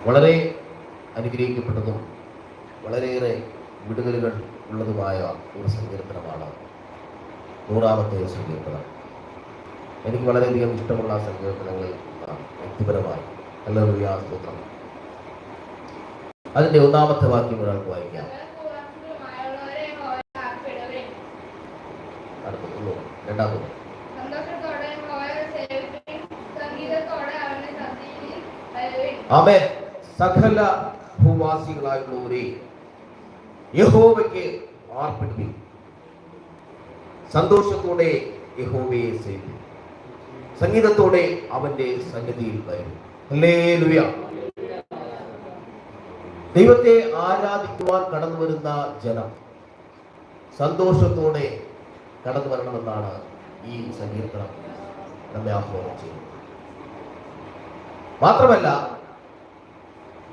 വളരെ അനുഗ്രഹിക്കപ്പെട്ടതും വളരെയേറെ വിടുതലുകൾ ഉള്ളതുമായ ഒരു സങ്കീർത്തനമാണ് നൂറാമത്തെ സങ്കീർത്തനം എനിക്ക് വളരെയധികം ഇഷ്ടമുള്ള സങ്കീർത്തനങ്ങൾ വ്യക്തിപരമായി നല്ല സ്തോത്രം അതിന്റെ ഒന്നാമത്തെ വാക്യം ഒരാൾക്ക് വായിക്കാം. അടുത്തുള്ളൂ രണ്ടാമത്. ആമേ സകല ഭൂവാസികളായുള്ളവരെ യഹോവയ്ക്ക് ആർപ്പിടുവി സന്തോഷത്തോടെ യഹോവയെ സേവിക്കും സംഗീതത്തോടെ അവന്റെ സന്നിധിയിൽ വരും ദൈവത്തെ ആരാധിക്കുവാൻ കടന്നു വരുന്ന ജനം സന്തോഷത്തോടെ കടന്നു വരണമെന്നാണ് ഈ സങ്കീർത്തനം നമ്മെ ആഹ്വാനം ചെയ്യുന്നത്. മാത്രമല്ല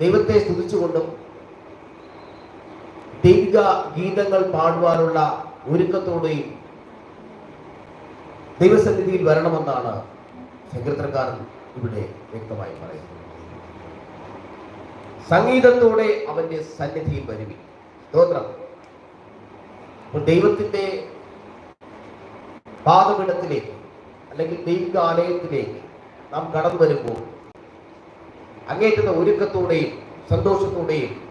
ദൈവത്തെ സ്തുതിച്ചുകൊണ്ടും ദൈവിക ഗീതങ്ങൾ പാടുവാനുള്ള ഒരുക്കത്തോടെയും ദൈവസന്നിധിയിൽ വരണമെന്നാണ് സങ്കീർത്തനക്കാരൻ ഇവിടെ വ്യക്തമായി പറയുന്നത്. സംഗീതത്തോടെ അവന്റെ സന്നിധിയിൽ വരുവി. സ്തോത്രം. ദൈവത്തിന്റെ പാതപിടത്തിലേക്ക് അല്ലെങ്കിൽ ദൈവിക ആലയത്തിലേക്ക് നാം കടന്നു വരുമ്പോൾ അങ്ങേറ്റുന്ന ഒരുക്കത്തോടെയും സന്തോഷത്തോടെയും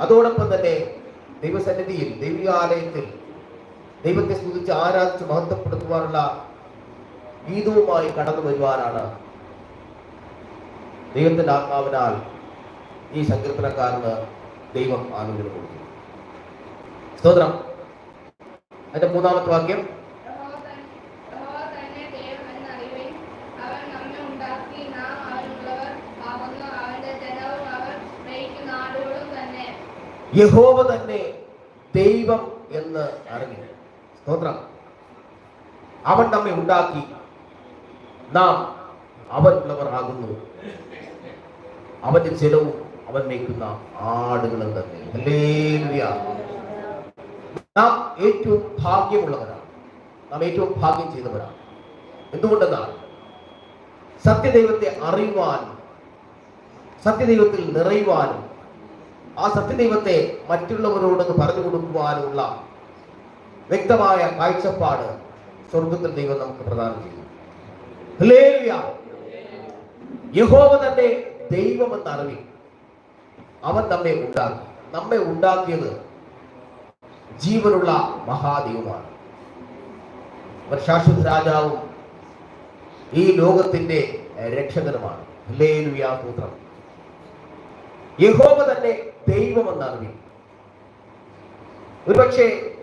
അതോടൊപ്പം തന്നെ ദൈവസന്നിധിയിൽ ദൈവികാലയത്തിൽ ദൈവത്തെ സ്തുതിച്ച് ആരാധിച്ച് മഹത്വപ്പെടുത്തുവാനുള്ള ഗീതവുമായി കടന്നു വരുവാനാണ് ദൈവത്തിന്റെ ആത്മാവിനാൽ ഈ സങ്കീർത്തനക്കാരന് ദൈവം ആലോചന കൊടുക്കുന്നു സ്തോത്രം. അതിന്റെ മൂന്നാമത്തെ വാക്യം യഹോവ തൻ- യഹോവ തന്നെ ദൈവം എന്നറിവിൻ. അവൻ നമ്മെ ഉണ്ടാക്കി, നാം അവനുള്ളവർ ആകുന്നു. അവന്റെ ജനവും അവർ മേയ്ക്കുന്ന ആടുകളും തന്നെ. യഹോവ തന്നെ ദൈവം എന്ന് അറിഞ്ഞു. സ്തോത്രം. അവൻ നമ്മെ ഉണ്ടാക്കി. നാം അവനുള്ളവർ ആകുന്നു അവന്റെ ചെലവും അവൻ മേക്കുന്ന ആടുകളും തന്നെ. നാം ഏറ്റവും ഭാഗ്യമുള്ളവരാണ്. നാം ഏറ്റവും ഭാഗ്യം ചെയ്തവരാണ്. എന്തുകൊണ്ടെന്നാൽ സത്യദൈവത്തെ അറിയുവാനും സത്യദൈവത്തിൽ നിറയുവാനും ആ സത്യദൈവത്തെ മറ്റുള്ളവരോട് പറഞ്ഞു കൊടുക്കുവാനുള്ള വ്യക്തമായ കാഴ്ചപ്പാട് സ്വർഗത്തിൽ ദൈവം നമുക്ക് പ്രദാനം ചെയ്യും. യഹോവ തന്നെ ദൈവമെന്ന് അറിവി അവൻ നമ്മെ ഉണ്ടാക്കി. നമ്മെ ഉണ്ടാക്കിയത് ജീവനുള്ള മഹാദൈവമാണ്. അവൻ ശാശ്വത രാജാവും ഈ ലോകത്തിന്റെ രക്ഷകനുമാണ്. ഹല്ലേലൂയ സ്തോത്രം. യഹോവ തന്നെ ദൈവമെന്ന് അറിവി ഒരുപക്ഷെ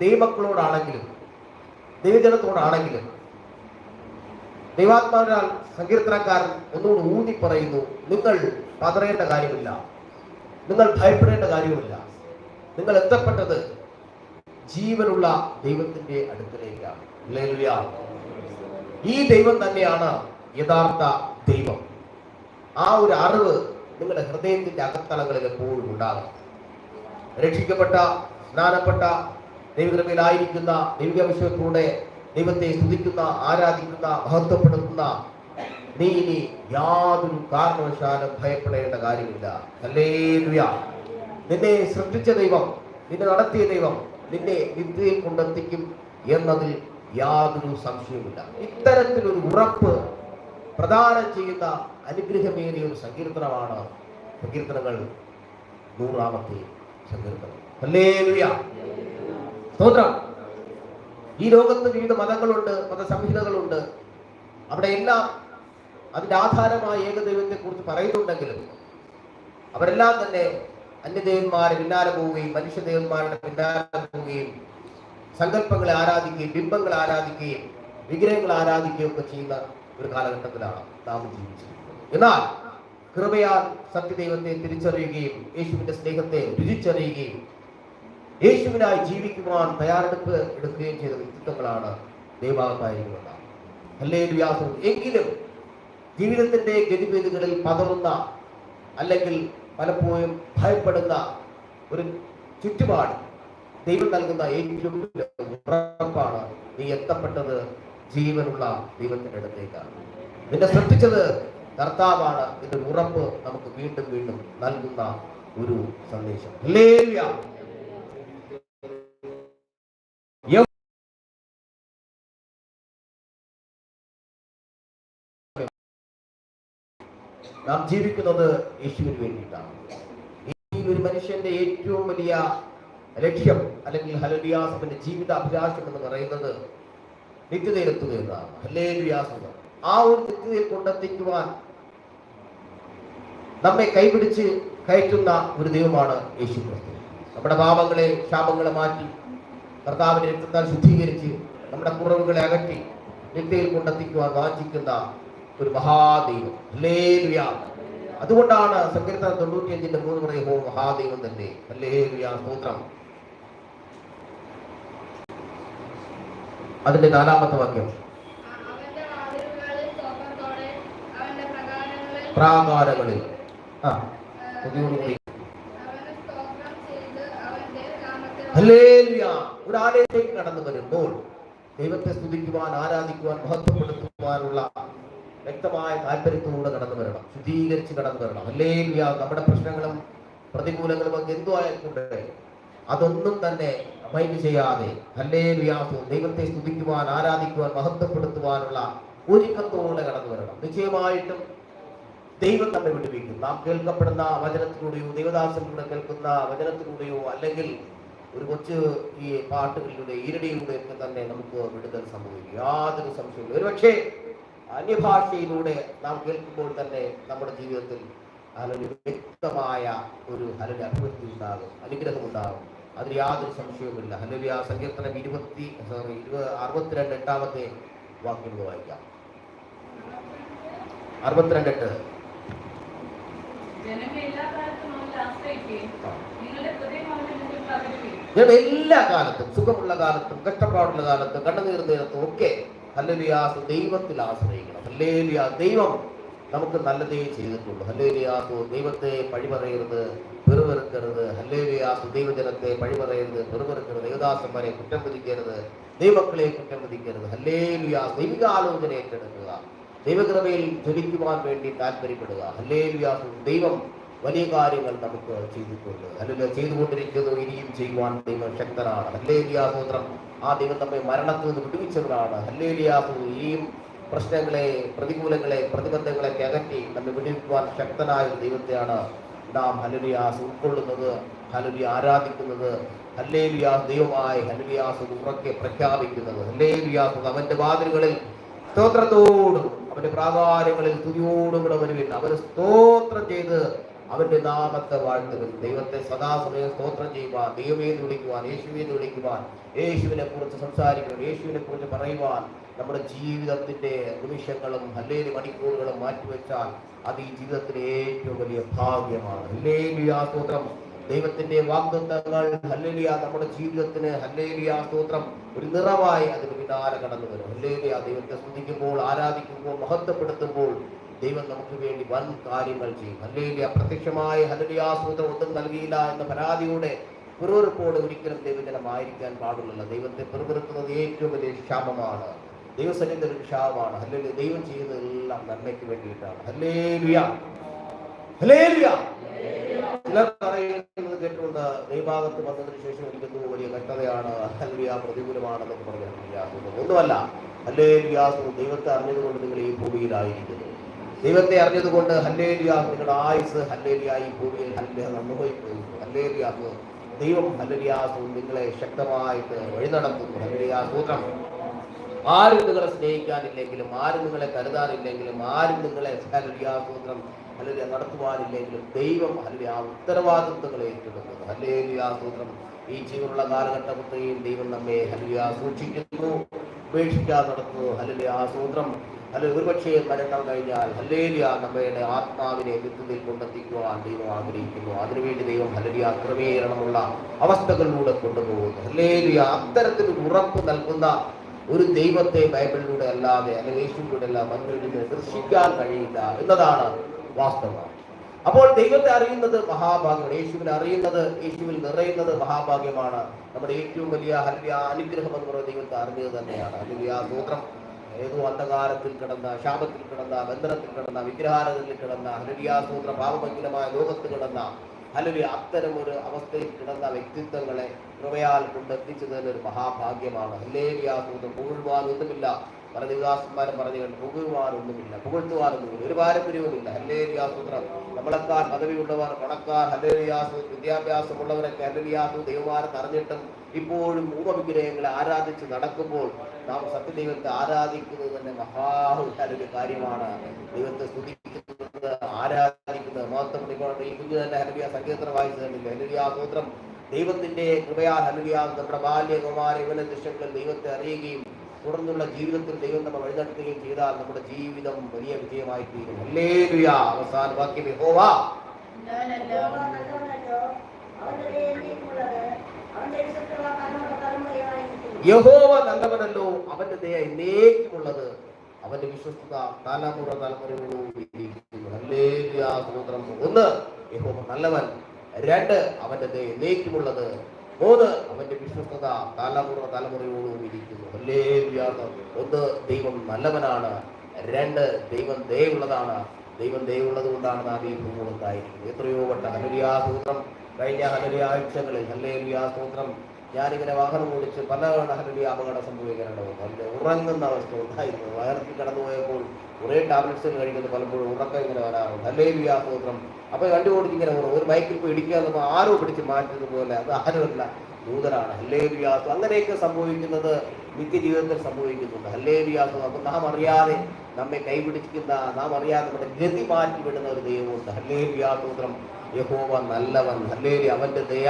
ദൈവമക്കളോടാണെങ്കിലും ദൈവജനത്തോടാണെങ്കിലും ദൈവാത്മാവിനാൽ സങ്കീർത്തനക്കാരൻ ഒന്നുകൂടി ഊന്നി പറയുന്നു നിങ്ങൾ പതറേണ്ട കാര്യമില്ല. നിങ്ങൾ ഭയപ്പെടേണ്ട കാര്യമില്ല നിങ്ങൾ എത്തപ്പെട്ടത് ജീവനുള്ള ദൈവത്തിന്റെ അടുക്കലേക്കാണ്. ഈ ദൈവം തന്നെയാണ് യഥാർത്ഥ ദൈവം. ആ ഒരു അറിവ് നിങ്ങളുടെ ഹൃദയത്തിന്റെ അകത്തളങ്ങളിൽ എപ്പോഴും ഉണ്ടാകും രക്ഷിക്കപ്പെട്ട സ്നാനപ്പെട്ട ദൈവകൃപയിലായിരിക്കുന്ന ദൈവവിശ്വത്തിലൂടെ ദൈവത്തെ സ്തുതിക്കുന്ന ആരാധിക്കുന്ന മഹത്വപ്പെടുത്തുന്ന നീ ഇനി യാതൊരു കാരണവശാലും ഭയപ്പെടേണ്ട കാര്യമില്ല. നിന്നെ സൃഷ്ടിച്ച ദൈവം നിന്നെ നടത്തിയ ദൈവം നിന്നെ വിദ്യയിൽ കൊണ്ടെത്തിക്കും എന്നതിൽ യാതൊരു സംശയവുമില്ല. ഇത്തരത്തിലൊരു ഉറപ്പ് പ്രദാനം ചെയ്യുന്ന അനുഗ്രഹമേറിയ ഒരു സങ്കീർത്തനമാണ് സങ്കീർത്തനങ്ങൾ നൂറാമത്തെ സങ്കീർത്തനം. സ്തോത്രം. ഈ ലോകത്ത് വിവിധ മതങ്ങളുണ്ട് മതസംഹിതകളുണ്ട്. അവിടെ എല്ലാം അതിന്റെ ആധാരമായ ഏകദൈവത്തെ കുറിച്ച് പറയുന്നുണ്ടെങ്കിലും അവരെല്ലാം തന്നെ അന്യദേവന്മാരെ പിന്നാലെ പോവുകയും മനുഷ്യദേവന്മാരുടെ പിന്നാലെ പോവുകയും സങ്കല്പങ്ങളെ ആരാധിക്കുകയും ബിംബങ്ങളെ ആരാധിക്കുകയും വിഗ്രഹങ്ങൾ ആരാധിക്കുകയും ഒക്കെ ചെയ്യുന്ന ഒരു കാലഘട്ടത്തിലാണ് നാം ജീവിച്ചിരിക്കുന്നത്. എന്നാൽ കൃപയാൽ സത്യദൈവത്തെ തിരിച്ചറിയുകയും യേശുവിന്റെ സ്നേഹത്തെ രുചിച്ചറിയുകയും യേശുവിനായി ജീവിക്കുവാൻ തയ്യാറെടുപ്പ് എടുക്കുകയും ചെയ്ത വ്യക്തിത്വങ്ങളാണ് ദൈവാകത്തായിരിക്കുന്നത് അല്ലേ വ്യാസം എങ്കിലും ജീവിതത്തിന്റെ ഗതിവേദികളിൽ പതറുന്ന അല്ലെങ്കിൽ പലപ്പോഴും ഭയപ്പെടുന്ന ഒരു ചുറ്റുപാട് ദൈവം നൽകുന്ന ഏറ്റവും ഉറപ്പാണ് നീ എത്തപ്പെട്ടത് ജീവനുള്ള ദൈവത്തിന്റെ അടുത്തേക്കാണ്. നിന്നെ സൃഷ്ടിച്ചത് കർത്താവാണ് ഇത് ഉറപ്പ് നമുക്ക് വീണ്ടും വീണ്ടും നൽകുന്ന ഒരു സന്ദേശം. നാം ജീവിക്കുന്നത് യേശുവിന് വേണ്ടിയിട്ടാണ്. ഈ ഒരു മനുഷ്യന്റെ ഏറ്റവും വലിയ ലക്ഷ്യം അല്ലെങ്കിൽ ഹലലിയാസത്തിന്റെ ജീവിത അഭിലാഷം എന്ന് പറയുന്നത് നിത്യതയിലെത്തുക എന്നതാണ്. ആ ഒരു നിത്യതയിൽ കൊണ്ടെത്തിക്കുവാൻ നമ്മെ കൈപിടിച്ച് കയറ്റുന്ന ഒരു ദൈവമാണ് യേശു നമ്മുടെ പാപങ്ങളെ ശാപങ്ങളെ മാറ്റി കർത്താവിന്റെ രക്തത്താൽ ശുദ്ധീകരിച്ച് നമ്മുടെ കുറവുകളെ അകറ്റി രക്തയിൽ കൊണ്ടെത്തിക്കുവാൻ വാഞ്ചിക്കുന്ന ഒരു മഹാദൈവം. അതുകൊണ്ടാണ് സങ്കീർത്തനം തൊണ്ണൂറ്റിയഞ്ചിന്റെ മൂന്ന് പറയുമ്പോൾ മഹാദൈവം തന്നെ. സ്തോത്രം. അതിന്റെ നാലാമത്തെ വാക്യം അവന്റെ വാതിലുകളിൽ സ്തോത്രത്തോടെ അവന്റെ പ്രകാരങ്ങളിൽ. ആ ഒരു ആലയത്തേക്ക് കടന്നു വരുമ്പോൾ ദൈവത്തെ സ്തുതിക്കുവാൻ ആരാധിക്കുവാൻ മഹത്വപ്പെടുത്തുവാനുള്ള വ്യക്തമായ താല്പര്യത്തോടെ കടന്നു വരണം. ശുദ്ധീകരിച്ച് കടന്നു വരണം. അല്ലേ നമ്മുടെ പ്രശ്നങ്ങളും പ്രതികൂലങ്ങളും ഒക്കെ എന്തു ആയിക്കൊണ്ട് അതൊന്നും തന്നെ മൈൻഡ് ചെയ്യാതെ അല്ലേ ദൈവത്തെ സ്തുതിക്കുവാൻ ആരാധിക്കുവാൻ മഹത്വപ്പെടുത്തുവാനുള്ള ഒരുക്കത്തോടെ കടന്നു വരണം. നിശ്ചയമായിട്ടും ദൈവം നമ്മെ വിടുവിക്കും നാം കേൾക്കപ്പെടുന്ന വചനത്തിലൂടെയോ ദൈവദാസനിലൂടെ കേൾക്കുന്ന വചനത്തിലൂടെയോ അല്ലെങ്കിൽ ഒരു കൊച്ചു ഈ പാട്ടുകളിലൂടെ ഈരടിയിലൂടെ ഒക്കെ തന്നെ നമുക്ക് വിടുതൽ സംഭവിക്കും. യാതൊരു സംശയമില്ല ഒരുപക്ഷെ അന്യഭാഷയിലൂടെ നാം കേൾക്കുമ്പോൾ തന്നെ നമ്മുടെ ജീവിതത്തിൽ അതിലൊരു വ്യക്തമായ ഒരു ഹലൊരു അഭിവൃദ്ധി ഉണ്ടാകും അനുഗ്രഹം ഉണ്ടാകും. അതിൽ യാതൊരു സംശയവുമില്ല. അല്ലെങ്കിൽ ആ സങ്കീർത്തനം ഇരുപത്തി സോറി ഇരുപത് അറുപത്തിരണ്ട് എട്ടാമത്തെ വാക്യങ്ങൾ വായിക്കാം. അറുപത്തിരണ്ട് എട്ട് ജനങ്ങൾ എല്ലാ കാലത്തും അവനിൽ ആശ്രയിക്കുകയും നിങ്ങളുടെ ഹൃദയം അവന്റെ മുമ്പിൽ പകരുകയും ഞാൻ എല്ലാ കാലത്തും സുഖമുള്ള കാലത്തും കഷ്ടപ്പാടുള്ള കാലത്തും കണ്ണുനീർ നേരത്തും ഒക്കെ ഹല്ലേലൂയാസ് ദൈവത്തിൽ ആശ്രയിക്കണം. ഹല്ലേലൂയ ദൈവം നമുക്ക് നല്ലതേ ചെയ്തിട്ടുള്ളൂ ഹല്ലേലൂയാസു ദൈവത്തെ പഴിപറയരുത് പെറുപെറുക്കരുത് ഹല്ലേലൂയാസു ദൈവജനത്തെ പഴിപറയരുത് പെറുപെറുക്കരുത് ദേവദാസന്മാരെ കുറ്റം വിധിക്കരുത്. ദൈവക്കളെ കുറ്റം വിധിക്കരുത്. ഹല്ലേലൂയാസ് ദൈവിക ആലോചന ഏറ്റെടുക്കുക. ദൈവകൃപയിൽ ധരിക്കുവാൻ വേണ്ടി താല്പര്യപ്പെടുക ഹല്ലേലൂയാസു ദൈവം വലിയ കാര്യങ്ങൾ നമുക്ക് ചെയ്തിട്ടുണ്ട്. അല്ലെങ്കിൽ ചെയ്തുകൊണ്ടിരിക്കുന്നു ഇനിയും ചെയ്യുവാൻ ദൈവം ശക്തനാണ്. ഹല്ലേലിയാസൂത്രം ആ ദൈവം നമ്മെ മരണത്തിൽ നിന്ന് വിടുവിച്ചവരാണ് ഹല്ലേലിയാസു ഇനിയും പ്രശ്നങ്ങളെ പ്രതികൂലങ്ങളെ പ്രതിബന്ധങ്ങളെ അകറ്റി നമ്മെ വിടുവിക്കുവാൻ ശക്തനായ ദൈവത്തെയാണ് നാം ഹലുലിയാസ് ഉൾക്കൊള്ളുന്നത് ഹലുലി ആരാധിക്കുന്നത് ഹല്ലേലിയാസ് ദൈവമായി ഹലുലിയാസ് ഉറക്കെ പ്രഖ്യാപിക്കുന്നത്. ഹല്ലേലിയാസ് അവന്റെ വാതിലുകളിൽ സ്തോത്രത്തോടും അവന്റെ പ്രാകാരങ്ങളിൽ തുതിയോടും കൂടെ വരുവില്ല അവന് സ്തോത്രം ചെയ്ത് അവന്റെ നാമത്തെ വാഴ്ത്തുക ദൈവത്തെ സദാസമയം സ്തോത്രം ചെയ്യുവാൻ ദൈവമേ എന്ന് വിളിക്കുവാൻ യേശുവെ എന്ന് വിളിക്കുവാൻ യേശുവിനെ കുറിച്ച് സംസാരിക്കുവാൻ യേശുവിനെ കുറിച്ച് പറയുവാൻ നമ്മുടെ ജീവിതത്തിന്റെ നിമിഷങ്ങളും ഹല്ലേലി മണിക്കൂറുകളും മാറ്റിവെച്ചാൽ അത് ഈ ജീവിതത്തിലെ ഏറ്റവും വലിയ ഭാഗ്യമാണ്. സ്തോത്രം. ദൈവത്തിന്റെ വാഗ്ദത്തങ്ങൾ ഹല്ലേലിയ നമ്മുടെ ജീവിതത്തിന് ഹല്ലേലിയ സ്തോത്രം. ഒരു നിറവായി അതിന് പിന്നാലെ കടന്നു വരും. ഹല്ലേലിയ ദൈവത്തെ സ്തുതിക്കുമ്പോൾ ആരാധിക്കുമ്പോൾ മഹത്വപ്പെടുത്തുമ്പോൾ ദൈവം നമുക്ക് വേണ്ടി വൻ കാര്യങ്ങൾ ചെയ്യും. ഹല്ലേലിയ പ്രത്യക്ഷമായ ഹല്ലേലിയ സ്തോത്രം ഒന്നും നൽകിയില്ല എന്ന പരാതിയോടെ പിറുപിറുപ്പോടെ ഒരിക്കലും ദൈവജനമായിരിക്കാൻ പാടുള്ളല്ല. ദൈവത്തെ പിറുപിറുക്കുന്നത് ഏറ്റവും വലിയ ക്ഷാമമാണ്. ദൈവസന്നിധി ഒരു ക്ഷാമമാണ്. ഹല്ലേലിയ ദൈവം ചെയ്യുന്നതെല്ലാം നന്മയ്ക്ക് വേണ്ടിയിട്ടാണ്. Hallelujah hallelujah. ചിലർ പറയുന്നത് കേട്ടുകൊണ്ട് ദൈവഭാഗത്ത് വന്നതിന് ശേഷം എനിക്കെന്തോ വലിയ കഷ്ടതയാണ് അഹൽവിയ പ്രതികൂലമാണെന്നൊക്കെ പറഞ്ഞു ഒന്നുമല്ല അല്ലേ വ്യാസു ദൈവത്തെ അറിഞ്ഞതുകൊണ്ട് നിങ്ങൾ ഈ ഭൂമിയിലായിരിക്കുന്നു. ദൈവത്തെ അറിഞ്ഞതുകൊണ്ട് ഹല്ലേലിയാസ് നിങ്ങളുടെ ആയുസ് ഹല്ലേലിയ ഈ ഭൂമിയിൽ ഹല്ലേഹ അനുഭവിക്കുന്നു. ഹല്ലേലിയാസ് ദൈവം ഹല്ലേലിയാസു നിങ്ങളെ ശക്തമായിട്ട് വഴി നടത്തുന്നു ഹല്ലേലിയ സൂത്രം ആരും നിങ്ങളെ സ്നേഹിക്കാനില്ലെങ്കിലും ആരും നിങ്ങളെ കരുതാനില്ലെങ്കിലും ആരും നിങ്ങളെ ഹല്ലേലിയ സൂത്രം അല്ലെങ്കിൽ നടത്തുവാനില്ലെങ്കിലും ദൈവം അല്ലെങ്കിൽ ആ ഉത്തരവാദിത്വങ്ങളെ ഏറ്റെടുക്കുന്നു. അല്ലെങ്കിൽ ആ സൂത്രം. ഈ ജീവനുള്ള കാലഘട്ടത്തെയും ദൈവം നമ്മെ ഹല്ലിയ സൂക്ഷിക്കുന്നു ഉപേക്ഷിക്കാതെ നടത്തുന്നു. അല്ലെങ്കിൽ ആ സൂത്രം. അല്ലെങ്കിൽ ഒരുപക്ഷേ മരണം കഴിഞ്ഞാൽ ഹല്ലേലിയ നമ്മയുടെ ആത്മാവിനെ നിത്യത്തിൽ കൊണ്ടെത്തിക്കുവാൻ ദൈവം ആഗ്രഹിക്കുന്നു. അതിനുവേണ്ടി ദൈവം ഹല്ലിയ ക്രമീകരണമുള്ള അവസ്ഥകളിലൂടെ കൊണ്ടുപോകുന്നു. ഹല്ലേലിയ അത്തരത്തിൽ ഉറപ്പ് നൽകുന്ന ഒരു ദൈവത്തെ ബൈബിളിലൂടെ അല്ലാതെ അല്ലെങ്കിൽ യേശുവിലൂടെ അല്ല മനുഷ്യന് ദർശിക്കാൻ കഴിയില്ല എന്നതാണ് വാസ്തവം അപ്പോൾ ദൈവത്തെ അറിയുന്നത് മഹാഭാഗ്യമാണ്. യേശുവിനെ അറിയുന്നത് യേശുവിൽ നിറയുന്നത് മഹാഭാഗ്യമാണ്. നമ്മുടെ ഏറ്റവും വലിയ ഹല്യ അനുഗ്രഹം എന്ന് പറയുന്നത് ദൈവത്തെ അറിഞ്ഞത് തന്നെയാണ്. അല്ലെങ്കിൽ ആ ഗോത്രം ഏതോ അന്ധകാരത്തിൽ കിടന്ന ശാപത്തിൽ കിടന്ന ബന്ധനത്തിൽ കിടന്ന വിഗ്രഹാരത്തിൽ കിടന്ന ഹരിയാസൂത്ര പാപമംഗലമായ ലോകത്ത് കിടന്ന അല്ലെങ്കിൽ അത്തരം ഒരു അവസ്ഥയിൽ കിടന്ന വ്യക്തിത്വങ്ങളെ കൃപയാൽ കൊണ്ടെത്തിച്ചതിന് ഒരു മഹാഭാഗ്യമാണ്. ഹല്ലേലിയാസൂത്രം പുകഴുവാനൊന്നുമില്ല പല ദേവദാസന്മാരും പറഞ്ഞു കണ്ടു പുകഴുവാനൊന്നുമില്ല പുകഴ്ത്തുവാനൊന്നുമില്ല ഒരു പാരമ്പര്യവുമില്ല. ഹല്ലേലിയാസൂത്രം. നമ്മളെക്കാർ പദവിയുള്ളവർ പണക്കാർ ഹല്ലേലിയാസു വിദ്യാഭ്യാസമുള്ളവരൊക്കെ ഹല്ലേലിയാസു ദൈവമാരെന്ന് അറിഞ്ഞിട്ടും ഇപ്പോഴും മൂവവിഗ്രഹങ്ങളെ ആരാധിച്ച് നടക്കുമ്പോൾ നാം സത്യദൈവത്തെ ആരാധിക്കുന്നത് തന്നെ മഹാ കാര്യമാണ്. ദൈവത്തെ സ്തുതിക്കുന്നത് ആരാധിക്കുന്നത് മഹത്വം ഈ കുഞ്ഞു തന്നെ ഹലവിയ സങ്കീർത്തനം വായിച്ചു തന്നില്ല ഹലവിയാസൂത്രം ദൈവത്തിന്റെ കൃപയാൽ ഹലവിയാൽ നമ്മുടെ ബാല്യകുമാര ഇവന ദൃശ്യങ്ങളിൽ ദൈവത്തെ അറിയുകയും തുടർന്നുള്ള ജീവിതത്തിൽ ദൈവം നമ്മൾ വഴിനടത്തുകയും ചെയ്താൽ നമ്മുടെ ജീവിതം വലിയ വിജയമായി തീരും. അല്ലേ അവസാന വാക്യം യഹോവ. നല്ലവനല്ലോ അവന്റെ യഹോവ നല്ലവനല്ലോ. ദയ എന്നേക്കുമുള്ളത്. അവന്റെ വിശ്വസ്തത തലമുറ തലമുറയോടും ഒന്ന് യഹോവ നല്ലവൻ. രണ്ട് അവന്റെ ദയ എന്നേക്കുമുള്ളത്. മൂന്ന് അവന്റെ വിശ്വസ്തത തലമുറ തലമുറയോടും ഇരിക്കുന്നു. ഹല്ലേലൂയ. ഒന്ന് ദൈവം നല്ലവനാണ്. രണ്ട് ദൈവം ദയുള്ളതാണ് ദൈവം ദയുള്ളത് കൊണ്ടാണ് നാം ഈ ഭൂമുഖത്തായിരിക്കുന്നത് എത്രയോ പെട്ട ഹലുലിയാ സൂത്രം കഴിഞ്ഞ അനുരിയാഴ്ചകളിൽ ആഴ്ചകളിൽ ഹല്ലേലുയാ സൂത്രം ഞാനിങ്ങനെ വാഹനം ഓടിച്ച് പല ഹലുലിയ അപകടം സംഭവിക്കാനുണ്ടാവും അതിന്റെ ഉറങ്ങുന്ന അവസ്ഥ ഉണ്ടായിരുന്നു വയറത്തിൽ കടന്നുപോയപ്പോൾ കുറേ ടാബ്ലറ്റ്സ് കഴിക്കുന്നത് പലപ്പോഴും ഉറക്കം ഇങ്ങനെ വരാറുണ്ട്. അല്ലേ സൂത്രം അപ്പൊ വണ്ടി ഓടിച്ച് ഇങ്ങനെ പോകും ഒരു ബൈക്കിൽ പോയി ഇടിക്കുക എന്നപ്പോൾ ആരോ പിടിച്ച് മാറ്റുന്നത് പോലെ അത് ആരുമല്ല ദൂതരാണ് വ്യാസം അങ്ങനെയൊക്കെ സംഭവിക്കുന്നത് നിത്യജീവിതത്തിൽ സംഭവിക്കുന്നുണ്ട്. ഹല്ലേ വ്യാസം അപ്പൊ നാം അറിയാതെ നമ്മെ കൈപിടിക്കുന്ന നാം അറിയാതെ നമ്മുടെ ഗതി മാറ്റി വിടുന്ന ഒരു ദൈവമുണ്ട്. ഹല്ലേലുയാസൂത്രം യഹോവ നല്ലവൻ. ഹല്ലേലി അവന്റെ ദയ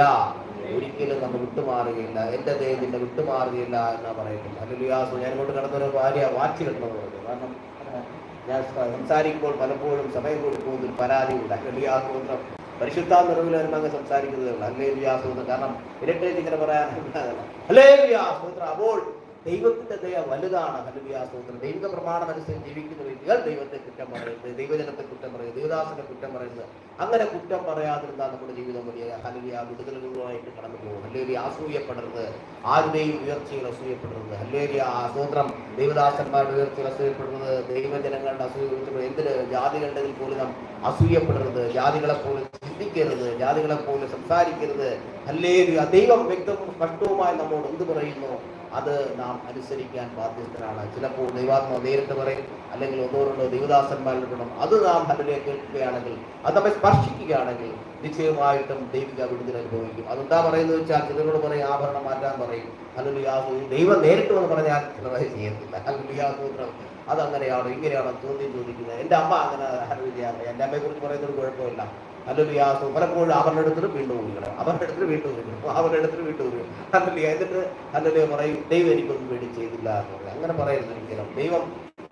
ഒരിക്കലും നമ്മൾ വിട്ടുമാറുകയില്ല. എന്റെ നിന്നെ വിട്ടുമാറുകയില്ല എന്നാ പറയുന്നത്. ഹല്ലേലുയാസു ഞാൻ ഇങ്ങോട്ട് കിടന്നൊരു ഭാര്യ വാച്ച് കിടന്നത് കാരണം ആ, ഞാൻ സംസാരിക്കുമ്പോൾ പലപ്പോഴും സമയം കൊടുക്കുമ്പോൾ ഒരു പരാതിയുണ്ട് ഹല്ലേലുയാസൂത്രം പരിശുദ്ധ നിറവിൽ വരുമ്പോൾ അങ്ങ് സംസാരിക്കുന്നതുണ്ട് ഹല്ലേലുയാസൂത്രം കാരണം ഇരട്ടേജ് ഇങ്ങനെ പറയാൻ ഹല്ലേലുയാസൂത്രം അപ്പോൾ ദൈവത്തിന്റെ ദയ വലുതാണ്. ഹലുവിയാസ്തോത്രം ദൈവിക പ്രമാണം അനുസരിച്ച് ജീവിക്കുന്ന വ്യക്തികൾ ദൈവത്തെ കുറ്റം പറയുന്നത് ദൈവജനത്തെ കുറ്റം പറയുന്നത് ദേവദാസനെ കുറ്റം പറയുന്നത്. അങ്ങനെ കുറ്റം പറയാതിരുന്നാൽ നമ്മുടെ ജീവിതം വലിയ ഹലുവിയ വിടുതലുകളുമായിട്ട് കടന്നു പോകും. ഹല്ലേലി അസൂയപ്പെടരുത്. ആരുടെയും ഉയർച്ചയിൽ അസൂയപ്പെടരുത്. ഹല്ലേലി ആ സ്തോത്രം. ദൈവദാസന്മാരുടെ ഉയർച്ചയിൽ അസൂയപ്പെടുന്നത് ദൈവജനങ്ങളുടെ അസൂയ എന്തിന്? ജാതികളുടെ പോലും അസൂയപ്പെടരുത്. ജാതികളെ പോലും ചിന്തിക്കരുത്. ജാതികളെ പോലും സംസാരിക്കരുത്. ഹല്ലേലി ദൈവം വ്യക്തവും സ്പഷ്ടവുമായി നമ്മോട് എന്ത് പറയുന്നു? അത് നാം അനുസരിക്കാൻ ബാധ്യസ്ഥരാണ്. ചിലപ്പോൾ ദൈവാത്മാവ് നേരിട്ട് പറയും അല്ലെങ്കിൽ ഒന്നോ രണ്ടോ ദൈവദാസന്മാരിലും അത് നാം ഹല്ലേലൂയ കേൾക്കുകയാണെങ്കിൽ അത് നമ്മെ സ്പർശിക്കുകയാണെങ്കിൽ നിശ്ചയമായിട്ടും ദൈവിക വിടുതൽ അനുഭവിക്കും. അതെന്താ പറയുന്നത് വെച്ചാൽ ചിലരോട് പറയും ആഭരണം മാറ്റാൻ പറയും. ഹല്ലേലൂയാസു ദൈവം നേരിട്ട് വന്ന് പറഞ്ഞാൽ ചിലവരെ ചെയ്യത്തില്ല. ഹല്ലേലൂയാസൂത്രം അതങ്ങനെയാണോ ഇങ്ങനെയാണോ ചോദ്യം ചോദിക്കുന്നത്. എന്റെ അമ്മ അങ്ങനെ ഹല്ലേലൂയ എന്റെ അമ്മയെ കുറിച്ച് പറയുന്നത് കുഴപ്പമില്ല. ഹലുലിയാസു പലപ്പോഴും അവരുടെ അടുത്തിട്ട് വീണ്ടും ഊരിക്കണം അവരുടെ അടുത്ത് വീണ്ടും ഊരിക്കണം അവരുടെ അടുത്ത് വീണ്ടും ഊരിക്കണം അല്ലെങ്കിൽ എന്നിട്ട് അല്ലെങ്കിൽ പറയും ദൈവം എനിക്കൊന്നും വേണ്ടി ചെയ്തില്ല എന്ന് പറയും. അങ്ങനെ പറയരുത് ഒരിക്കലും ദൈവം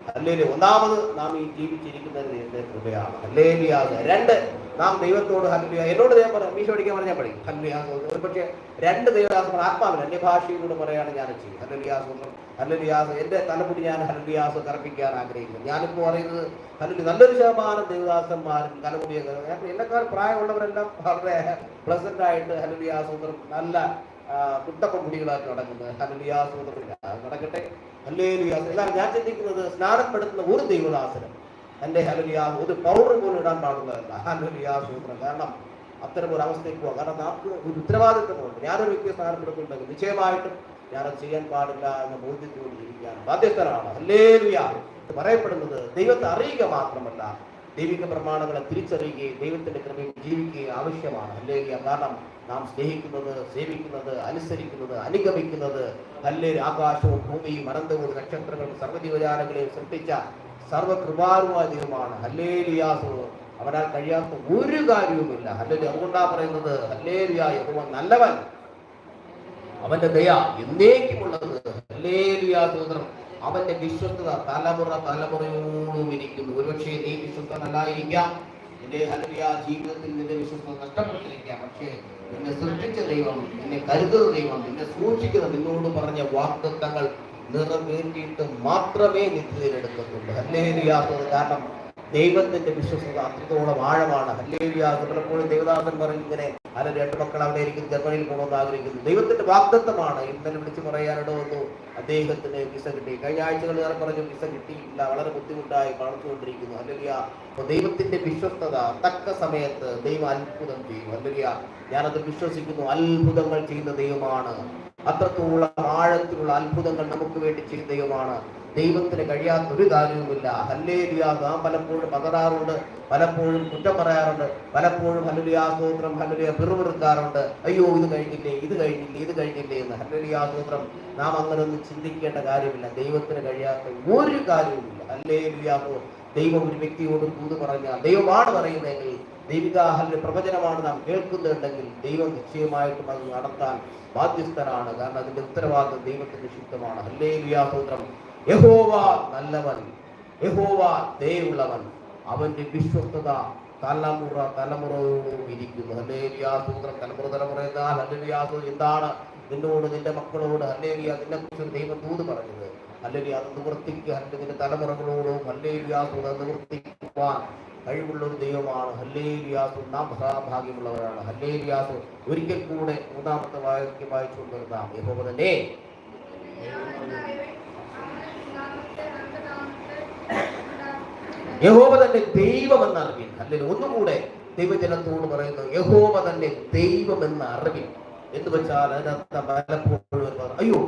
അല്ലെങ്കിൽ ഒന്നാമത് നാം ഈ ജീവിച്ചിരിക്കുന്നത് എന്റെ കൃപയാണ്. ഹല്ലേലിയാസ് രണ്ട് നാം ദൈവത്തോട് ഹല്ലിയ എന്നോട് ദൈവം പറയാം മീശ പഠിക്കാൻ പറഞ്ഞാൽ പഠിക്കും ഹല്ലിയാസ് ഒരു പക്ഷേ രണ്ട് ദൈവദാസങ്ങൾ ആത്മാവിൽ അന്യ ഭാഷയിലൂടെ പറയാണ് ഞാൻ ചെയ്യും ഹല്ലിയാസ് ഹല്ലിയാസ് എന്റെ തലപ്പുടി ഞാൻ ഹല്ലിയാസ് കറപ്പിക്കാൻ ആഗ്രഹിക്കുന്നു. ഞാനിപ്പോൾ പറയുന്നത് ഹല്ലി നല്ലൊരു ശതമാനം ദേവദാസന്മാരും തലമുടിയൊക്കെ എന്നെക്കാൾ പ്രായമുള്ളവരെല്ലാം വളരെ പ്ലസന്റ് ആയിട്ട് ഹല്ലിയാസൂത്രം നല്ല കുടികളായിട്ട് നടക്കുന്നത് ഹല്ലിയാസൂത്രമില്ല നടക്കട്ടെ. ഹല്ലേലിയാസ് എല്ലാവരും ഞാൻ ചിന്തിക്കുന്നത് സ്നാനപ്പെടുത്തുന്ന ഒരു ദൈവദാസനം എന്റെ ഹലുലിയാ ഒരു പൗഡർ പോലും ഇടാൻ പാടുന്നതല്ല ഹലുലിയാ സൂത്രം. കാരണം അത്തരം ഒരു അവസ്ഥയ്ക്ക് പോകാം കാരണം നമുക്ക് ഒരു ഉത്തരവാദിത്വമുണ്ട് ഞാനൊരു വ്യക്തിയെ സ്ഥാനപ്പെടുത്തുന്നുണ്ടെങ്കിൽ നിശ്ചയമായിട്ടും ഞാനത് ചെയ്യാൻ പാടില്ല എന്ന ബോധ്യത്തോട് ജീവിക്കാൻ ബാധ്യസ്ഥനാണ്. ഹല്ലേലുയാ. ഇത് പറയപ്പെടുന്നത് ദൈവത്തെ അറിയുക മാത്രമല്ല ദൈവിക പ്രമാണങ്ങളെ തിരിച്ചറിയുകയും ദൈവത്തിന്റെ ക്രമയിൽ ജീവിക്കുകയും ആവശ്യമാണ്. ഹല്ലേലിയ. കാരണം നാം സ്നേഹിക്കുന്നത് സേവിക്കുന്നത് അനുസരിക്കുന്നത് അനുഗമിക്കുന്നത് ഹല്ലേ ആകാശവും ഭൂമിയും അനന്തവും നക്ഷത്രങ്ങളും സർവജീവജാലങ്ങളെയും സൃഷ്ടിച്ച സർവകൃപാലുമായ ദൈവമാണ് ഹല്ലേലിയാസു അവനാൽ കഴിയാത്ത ഒരു കാര്യവുമില്ല. ഹല്ലേലു അതുകൊണ്ടാ പറയുന്നത് ഹല്ലേലിയ യഹോവ നല്ലവൻ. അവന്റെ ദയ എന്നേക്കുമുള്ളത്. ഹല്ലേലൂയ സൂത്രം അവന്റെ വിശ്വസ്തത തലമുറ തലമുറയോടും ഇരിക്കുന്നു. ഒരുപക്ഷെ നീ വിശ്വസ്തനല്ലായിരിക്കാം. നിന്റെ ഹല്ലേലൂയ ജീവിതത്തിൽ നിന്റെ വിശ്വസ്തത നഷ്ടപ്പെട്ടിരിക്കാം പക്ഷേ നിന്നെ സൃഷ്ടിച്ച ദൈവം നിന്നെ കരുതുന്ന ദൈവം നിന്നെ സൂക്ഷിക്കുന്ന നിന്നോട് പറഞ്ഞ വാഗ്ദത്തങ്ങൾ നിറവേറ്റിയിട്ട് മാത്രമേ നിത്യതയിലെടുക്കത്തുള്ളൂ ഹല്ലേലിയാത്തത് കാരണം ദൈവത്തിന്റെ വിശ്വസത അത്രത്തോളം ആഴമാണ്. ഹല്ലേലിയാത്ത പലപ്പോഴും ദേവദാസൻ പറയും അല്ല രണ്ട് മക്കൾ അവിടെ ഇരിക്കും ജർമ്മനിയിൽ പോകണമെന്ന് ആഗ്രഹിക്കുന്നു. ദൈവത്തിന്റെ വാഗ്ദത്തമാണ് ഇന്നലെ വിളിച്ച് പറയാനിട വന്നു അദ്ദേഹത്തിന് വിസ കിട്ടി. കഴിഞ്ഞ ആഴ്ചകൾ ഞാൻ പറഞ്ഞു വിസ കിട്ടിയില്ല വളരെ ബുദ്ധിമുട്ടായി കാണിച്ചുകൊണ്ടിരിക്കുന്നു ഹല്ലേലൂയ. അപ്പൊ ദൈവത്തിന്റെ വിശ്വസ്തത തക്ക സമയത്ത് ദൈവം അത്ഭുതം ചെയ്യും. അല്ലെങ്കിൽ ഞാനത് വിശ്വസിക്കുന്നു. അത്ഭുതങ്ങൾ ചെയ്യുന്ന ദൈവമാണ്. അത്രത്തോളം ആഴത്തിലുള്ള അത്ഭുതങ്ങൾ നമുക്ക് വേണ്ടി ചെയ്യുന്നതുമാണ് ദൈവത്തിന് കഴിയാത്ത ഒരു കാര്യവുമില്ല. ഹല്ലേലിയ. നാം പലപ്പോഴും പതറാറുണ്ട്. പലപ്പോഴും കുറ്റം പറയാറുണ്ട്. പലപ്പോഴും ഹല്ലുലിയാ സ്തോത്രം ഹല്ലുലിയ പിറുപിറുക്കാറുണ്ട്. അയ്യോ ഇത് കഴിഞ്ഞില്ലേ ഇത് കഴിഞ്ഞില്ലേ ഇത് കഴിഞ്ഞില്ലേ എന്ന് ഹല്ലുലിയാ സ്തോത്രം നാം അങ്ങനെ ഒന്നും ചിന്തിക്കേണ്ട കാര്യമില്ല. ദൈവത്തിന് കഴിയാത്ത ഒരു കാര്യവുമില്ല. ഹല്ലേലിയാ ദൈവം ഒരു വ്യക്തിയോട് തൂത് പറഞ്ഞാൽ ദൈവമാണ് പറയുന്നതെങ്കിൽ ദൈവിക ഹല്ല് പ്രവചനമാണ് നാം കേൾക്കുന്നുണ്ടെങ്കിൽ ദൈവം നിശ്ചയമായിട്ടും അത് നടത്താൻ ബാധ്യസ്ഥനാണ്. കാരണം അതിന്റെ ഉത്തരവാദിത്വം ദൈവത്തിന്റെ ശുദ്ധമാണ്. ഹല്ലേലിയാ വ്യാസൂത്രം യഹോവ നല്ലവൻ. യഹോവ ദയുള്ളവൻ അവന്റെ വിശ്വസ്തത തലമുറ തലമുറയോടും ഇരിക്കുന്നു. ഹല്ലേലിയാ വ്യാസൂത്രം തലമുറ തലമുറ എന്നാൽ ഹല്ലേലിയാ സൂത്രം എന്താണ് നിന്നോട് നിന്റെ മക്കളോട് ഹല്ലേലിയ നിന്നെ കുറിച്ച് ദൈവം തൂത് പറഞ്ഞത് അല്ലെങ്കിൽ അത് നിവർത്തിക്കുക. അല്ലെങ്കിൽ തലമുറകളോടും ഹല്ലേലിയാ സൂത്രം നിവർത്തിക്കുവാൻ കഴിവുള്ള ഒരു ദൈവമാണ്. ഹല്ലേരിയാസ് നാം മഹാഭാഗ്യമുള്ളവരാണ്. ഹല്ലേരിയാസ് ഒരിക്കൽ കൂടെ മൂന്നാമത്തെ വാക്യം വായിച്ചുകൊണ്ട് നാം യഹോവ തന്നെ. യഹോവ തന്നെ ദൈവം എന്ന അറിവിൻ അല്ലെങ്കിൽ ഒന്നുകൂടെ ദൈവജനത്തോട് പറയുന്നു യഹോവ തന്നെ ദൈവം എന്ന അറിവിൻ എന്ന് വെച്ചാൽ അതിനകത്ത് പലപ്പോഴും അയ്യോ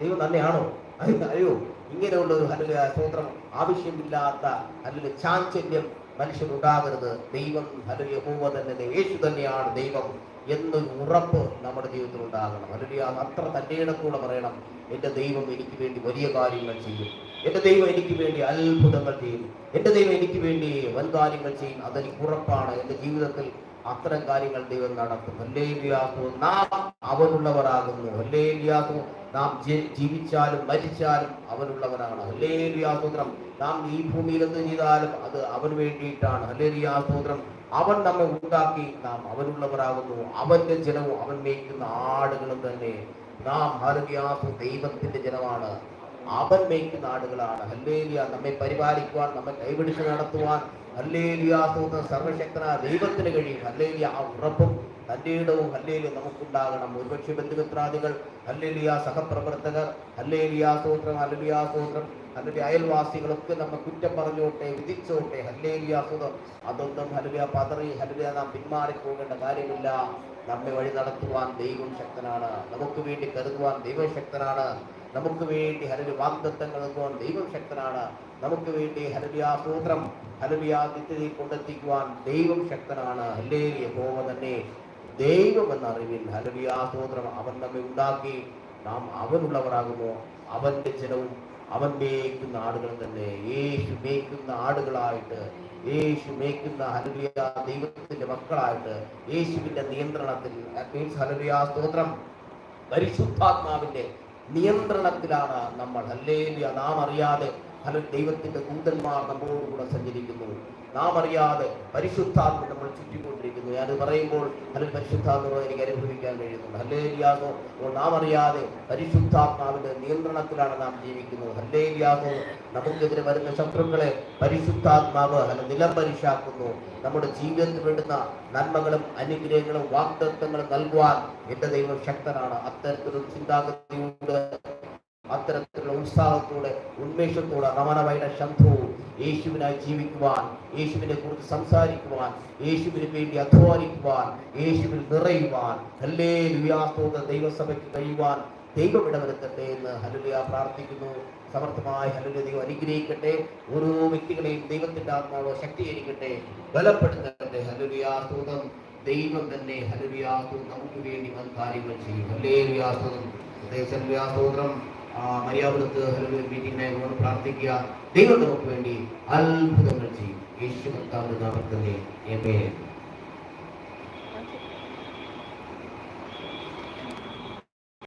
ദൈവം തന്നെയാണോ? അയ്യോ ഇങ്ങനെയുള്ള ഒരു അല്ലെങ്കിൽ സ്തോത്രം ആവശ്യമില്ലാത്ത അല്ലെങ്കിൽ ചാഞ്ചല്യം മനുഷ്യനുണ്ടാകരുത് ദൈവം അല്ലെങ്കിൽ യഹോവ തന്നെ യേശു തന്നെയാണ് ദൈവം എന്നൊരു ഉറപ്പ് നമ്മുടെ ജീവിതത്തിൽ ഉണ്ടാകണം. അല്ലെങ്കിൽ അത്ര കൂടെ പറയണം. എന്റെ ദൈവം എനിക്ക് വേണ്ടി വലിയ കാര്യങ്ങൾ ചെയ്യും. എന്റെ ദൈവം എനിക്ക് വേണ്ടി അത്ഭുതങ്ങൾ ചെയ്യും. എന്റെ ദൈവം എനിക്ക് വേണ്ടി വൻ കാര്യങ്ങൾ ചെയ്യും. അതെനിക്ക് ഉറപ്പാണ്. എന്റെ ജീവിതത്തിൽ അത്തരം കാര്യങ്ങൾ ദൈവം നടത്തും. ഹല്ലേലൂയാഹു നാം അവനുള്ളവരാകുന്നു. ഹല്ലേലൂയാഹു നാം ജീവിച്ചാലും മരിച്ചാലും അവനുള്ളവനാണ്. ഹല്ലേലൂയാസ്തോത്രം നാം ഈ ഭൂമിയിൽ എന്ത് ചെയ്താലും അത് അവന് വേണ്ടിയിട്ടാണ്. ഹല്ലേലൂയാസ്തോത്രം അവൻ നമ്മെ ഉണ്ടാക്കി നാം അവനുള്ളവരാകുന്നു. അവന്റെ ജനവും അവൻ മേയ്ക്കുന്ന ആടുകളും തന്നെ നാം ഹല്ലേലൂയാഹു ദൈവത്തിന്റെ ജനമാണ്. അവൻ മേയ്ക്കുന്ന ആടുകളാണ്. ഹല്ലേലിയ നമ്മെ പരിപാലിക്കുവാൻ നമ്മെ കൈപിടിച്ച് നടത്തുവാൻ ഹല്ലേലിയ തോന്നുന്ന സർവശക്തനായ ദൈവത്തിന് കഴിയും. ഹല്ലേലിയ ആ ഉറപ്പും തന്റെ ഇടവും ഹല്ലേലും നമുക്കുണ്ടാകണം. ഒരുപക്ഷെ ബന്ധുമിത്രാദികൾ ഹല്ലേലിയ സഹപ്രവർത്തകർ ഹല്ലേലിയ സൂത്രം ഹല്ലേലിയ സൂത്രം അല്ലെങ്കിൽ അയൽവാസികളൊക്കെ നമ്മെ കുറ്റം പറഞ്ഞോട്ടെ വിധിച്ചോട്ടെ ഹല്ലേലിയ സ്തോത്രം. അതൊന്നും ഹലുവിയ പതറി ഹലുവിയ നാം പിന്മാറി പോകേണ്ട കാര്യമില്ല. നമ്മെ വഴി നടത്തുവാൻ ദൈവം ശക്തനാണ്. നമുക്ക് വേണ്ടി കരുതുവാൻ ദൈവം ശക്തനാണ്. നമുക്ക് വേണ്ടി ഹരലി വാഗ്ദത്തങ്ങൾ നൽകുവാൻ ദൈവം ശക്തനാണ്. നമുക്ക് വേണ്ടി ഹരലിയ സൂത്രം ഹരലിയ നിത്യതയിൽ കൊണ്ടെത്തിക്കുവാൻ ദൈവം ശക്തനാണ്. ഹല്ലേലിയ പോവ തന്നെ. ദൈവം എന്ന അറിവിൽ ഹരലിയ അവൻ നമ്മെ ഉണ്ടാക്കി. നാം അവനുള്ളവരാകുമോ? അവന്റെ ജനവും അവൻ മേയ്ക്കുന്ന ആടുകൾ തന്നെ. യേശു മേയ്ക്കുന്ന ആടുകളായിട്ട് യേശു മേയ്ക്കുന്ന ഹരലിയ ദൈവത്തിന്റെ മക്കളായിട്ട് യേശുവിന്റെ നിയന്ത്രണത്തിൽ ഹരലിയ സ്തോത്രം. പരിശുദ്ധാത്മാവിന്റെ നിയന്ത്രണത്തിലാണ് നമ്മൾ. ഹല്ലേലിയ നാം അറിയാതെ ഹല ദൈവത്തിന്റെ ദൂതന്മാർ നമ്മളോടുകൂടെ സഞ്ചരിക്കുന്നു. നാം അറിയാതെ പരിശുദ്ധാത്മ നമ്മൾ ചുറ്റിക്കൊണ്ടിരിക്കുന്നു. ഞാൻ പറയുമ്പോൾ അതിൽ പരിശുദ്ധാത്മ എനിക്ക് അനുഭവിക്കാൻ കഴിയുന്നുണ്ട്. ഹല്ലേലിയാകോ നാം അറിയാതെ പരിശുദ്ധാത്മാവിന്റെ നിയന്ത്രണത്തിലാണ് നാം ജീവിക്കുന്നത്. ഹല്ലേലിയാകോ നമുക്കെതിരെ വരുന്ന ശത്രുക്കളെ പരിശുദ്ധാത്മാവ് അല്ല നിലംപരിശാക്കുന്നു. നമ്മുടെ ജീവിതത്തിൽ വേണ്ടുന്ന നന്മകളും അനുഗ്രഹങ്ങളും വാഗ്ദത്വങ്ങളും നൽകുവാൻ എന്റെ ദൈവം ശക്തനാണ്. അത്തരത്തിലൊരു ചിന്താഗതിയോട് അത്തരത്തിലുള്ള ഉത്സാഹത്തോടെ ഉന്മേഷത്തോടെ റമണമയുടെ ശംഭവും യേശുവിനായി ജീവിക്കുവാൻ യേശുവിനെ കുറിച്ച് സംസാരിക്കുവാൻ യേശുവിന് വേണ്ടി അധ്വാനിക്കുവാൻ യേശുവിൽ നിറയുവാൻ നല്ലേ ലുയാസ്തോത ദൈവസഭയ്ക്ക് കഴിയുവാൻ ദൈവം ഇടവരുത്തട്ടെ എന്ന് ഹലുലിയ പ്രാർത്ഥിക്കുന്നു. സമർത്ഥമായി ഹലുലിയ ദൈവം അനുഗ്രഹിക്കട്ടെ. ഓരോ വ്യക്തികളെയും ദൈവത്തിന്റെ ആത്മാവ് ശക്തീകരിക്കട്ടെ. ബലപ്പെടുത്തട്ടെ. ഹലുലിയാസ്തോതം ദൈവം തന്നെ ഹലുലിയാസ്തോം നമുക്ക് വേണ്ടി വൻ കാര്യങ്ങൾ ചെയ്യും. ഹലേ ലുയാസ്തോതം ദേശം മര്യാദത്ത് മീറ്റിംഗിനായി നമ്മൾ പ്രാർത്ഥിക്കുക. ദൈവം നമുക്ക് വേണ്ടി അത്ഭുതങ്ങൾ ചെയ്യും. യേശു കർത്താവിന്റെ നാമത്തിൽ തന്നെ.